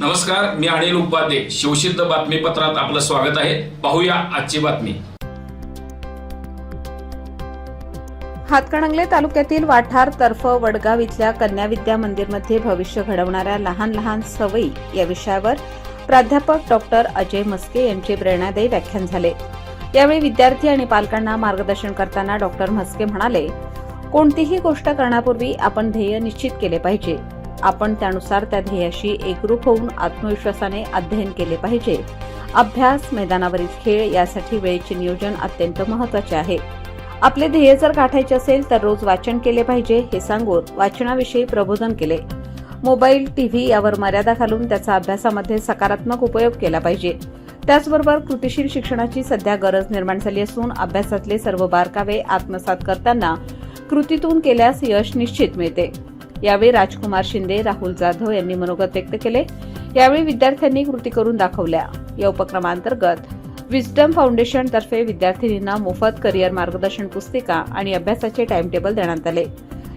नमस्कार मी अनिल उपाध्ये. शिवसिद्ध बातमीपत्रात आपलं स्वागत आहे. पाहूया आजची बातमी. हातकणंगले तालुक्यातील वाठार तर्फ वडगाव इथल्या कन्या विद्या मंदिरमध्ये भविष्य घडवणाऱ्या लहान लहान सवयी या विषयावर प्राध्यापक डॉक्टर अजय मस्के यांचे प्रेरणादायी व्याख्यान झाले. यावेळी विद्यार्थी आणि पालकांना मार्गदर्शन करताना डॉक्टर म्हस्के म्हणाले कोणतीही गोष्ट करण्यापूर्वी आपण ध्येय निश्चित केले पाहिजे. आपण त्यानुसार त्या ध्येयाशी एकरूप होऊन आत्मविश्वासाने अध्ययन केले पाहिजे. अभ्यास मैदानावरील खेळ यासाठी वेळेचे नियोजन अत्यंत महत्त्वाचे आहे. आपले ध्येय जर गाठायचे असेल तर रोज वाचन केले पाहिजे हे सांगून वाचनाविषयी प्रबोधन केले. मोबाईल टीव्ही यावर मर्यादा घालून त्याचा अभ्यासामध्ये सकारात्मक उपयोग केला पाहिजे. त्याचबरोबर कृतीशील शिक्षणाची सध्या गरज निर्माण झाली असून अभ्यासातले सर्व बारकावे आत्मसात करताना कृतीतून केल्यास यश निश्चित मिळते. यावेळी राजकुमार शिंदे राहुल जाधव यांनी मनोगत व्यक्त केले. यावेळी विद्यार्थ्यांनी कृती करून दाखवल्या. या उपक्रमांतर्गत विजडम फाउंडेशन तर्फे विद्यार्थिनींना मोफत करिअर मार्गदर्शन पुस्तिका आणि अभ्यासाचे टाइमटेबल देण्यात आले.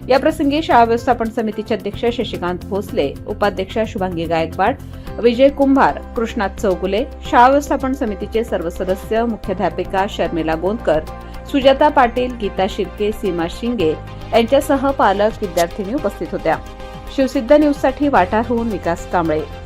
याप्रसंगी शाळा व्यवस्थापन समितीचे अध्यक्ष शशिकांत भोसले उपाध्यक्ष शुभांगी गायकवाड विजय कुंभार कृष्णात चौगुले शाळा व्यवस्थापन समितीचे सर्व सदस्य मुख्याध्यापिका शर्मिला गोंदकर सुजाता पाटील गीता शिर्के सीमा शिंगे यांच्यासह पालक विद्यार्थिनी उपस्थित होत्या. शिवसिद्ध न्यूजसाठी वाटारहून विकास कांबळे.